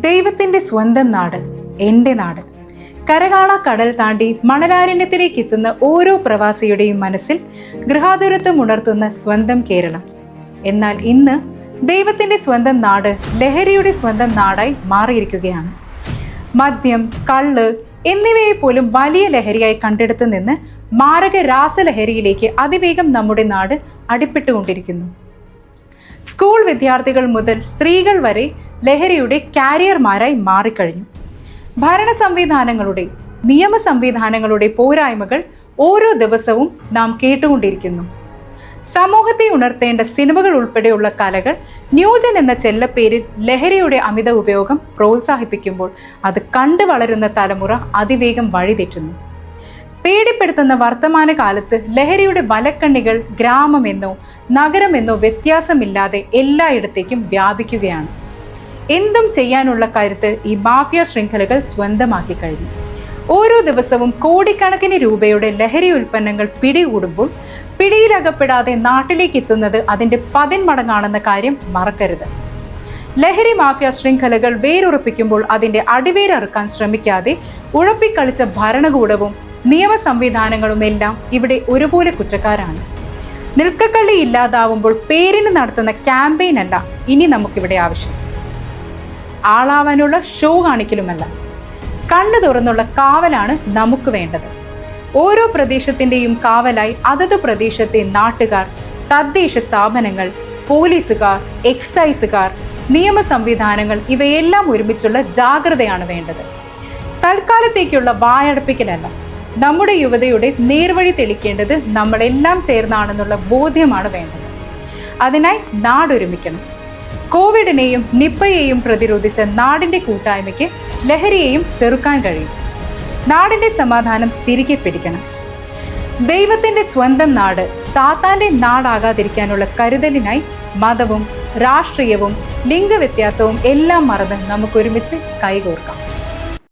ദൈവത്തിന്റെ സ്വന്തം നാട് എന്റെ നാട്. കരകാള കടൽ താണ്ടി മണലാരണ്യത്തിലേക്ക് എത്തുന്ന ഓരോ പ്രവാസിയുടെയും മനസ്സിൽ ഗൃഹാതുരത്വം ഉണർത്തുന്ന സ്വന്തം കേരളം. എന്നാൽ ഇന്ന് ദൈവത്തിന്റെ സ്വന്തം നാട് ലഹരിയുടെ സ്വന്തം നാടായി മാറിയിരിക്കുകയാണ്. മദ്യം കള്ള് എന്നിവയെ പോലും വലിയ ലഹരിയായി കണ്ടെടുത്തു നിന്ന് മാരക രാസലഹരിയിലേക്ക് അതിവേഗം നമ്മുടെ നാട് അടിപ്പെട്ടുകൊണ്ടിരിക്കുന്നു. സ്കൂൾ വിദ്യാർത്ഥികൾ മുതൽ സ്ത്രീകൾ വരെ ലഹരിയുടെ കാരിയർമാരായി മാറിക്കഴിഞ്ഞു. ഭരണ സംവിധാനങ്ങളുടെ നിയമ സംവിധാനങ്ങളുടെ പോരായ്മകൾ ഓരോ ദിവസവും നാം കേട്ടുകൊണ്ടിരിക്കുന്നു. സമൂഹത്തെ ഉണർത്തേണ്ട സിനിമകൾ ഉൾപ്പെടെയുള്ള കലകൾ ന്യൂജൻ എന്ന ചെല്ലപ്പേരിൽ ലഹരിയുടെ അമിത ഉപയോഗം പ്രോത്സാഹിപ്പിക്കുമ്പോൾ അത് കണ്ടു വളരുന്ന തലമുറ അതിവേഗം വഴിതെറ്റുന്നു. പേടിപ്പെടുത്തുന്ന വർത്തമാന കാലത്ത് ലഹരിയുടെ വലക്കണ്ണികൾ ഗ്രാമമെന്നോ നഗരമെന്നോ വ്യത്യാസമില്ലാതെ എല്ലായിടത്തേക്കും വ്യാപിക്കുകയാണ്. എന്തും ചെയ്യാനുള്ള കരുത്ത് ഈ മാഫിയ ശൃംഖലകൾ സ്വന്തമാക്കി കഴിഞ്ഞു. ഓരോ ദിവസവും കോടിക്കണക്കിന് രൂപയുടെ ലഹരി ഉൽപ്പന്നങ്ങൾ പിടികൂടുമ്പോൾ പിടിയിലകപ്പെടാതെ നാട്ടിലേക്ക് എത്തുന്നത് അതിന്റെ പതിന്മടങ്ങാണെന്ന കാര്യം മറക്കരുത്. ലഹരി മാഫിയ ശൃംഖലകൾ വേരുറപ്പിക്കുമ്പോൾ അതിന്റെ അടിവേരറുക്കാൻ ശ്രമിക്കാതെ ഉഴപ്പിക്കളിച്ച ഭരണകൂടവും നിയമ സംവിധാനങ്ങളും എല്ലാം ഇവിടെ ഒരുപോലെ കുറ്റക്കാരാണ്. നിൽക്കക്കള്ളി ഇല്ലാതാവുമ്പോൾ പേരിന് നടത്തുന്ന ക്യാമ്പയിൻ അല്ല ഇനി നമുക്കിവിടെ ആവശ്യം. ആളാവാനുള്ള ഷോ കാണിക്കലുമല്ല. കണ്ണു തുറന്നുള്ള കാവലാണ് നമുക്ക് വേണ്ടത്. ഓരോ പ്രദേശത്തിന്റെയും കാവലായി അതത് പ്രദേശത്തെ നാട്ടുകാർ തദ്ദേശ സ്ഥാപനങ്ങൾ പോലീസുകാർ എക്സൈസുകാർ നിയമ സംവിധാനങ്ങൾ ഇവയെല്ലാം ഒരുമിച്ചുള്ള ജാഗ്രതയാണ് വേണ്ടത്. തൽക്കാലത്തേക്കുള്ള വായടപ്പിക്കലല്ല. നമ്മുടെ യുവതയുടെ നേർവഴി തെളിക്കേണ്ടത് നമ്മളെല്ലാം ചേർന്നാണെന്നുള്ള ബോധ്യമാണ് വേണ്ടത്. അതിനായി നാടൊരുമിക്കണം. കോവിഡിനെയും നിപ്പയെയും പ്രതിരോധിച്ച നാടിന്റെ കൂട്ടായ്മയ്ക്ക് ലഹരിയെയും ചെറുക്കാൻ കഴിയും. നാടിന്റെ സമാധാനം തിരികെ പിടിക്കണം. ദൈവത്തിന്റെ സ്വന്തം നാട് സാത്താന്റെ നാടാകാതിരിക്കാനുള്ള കരുതലിനായി മതവും രാഷ്ട്രീയവും ലിംഗവ്യത്യാസവും എല്ലാം മറന്ന് നമുക്കൊരുമിച്ച് കൈകോർക്കാം.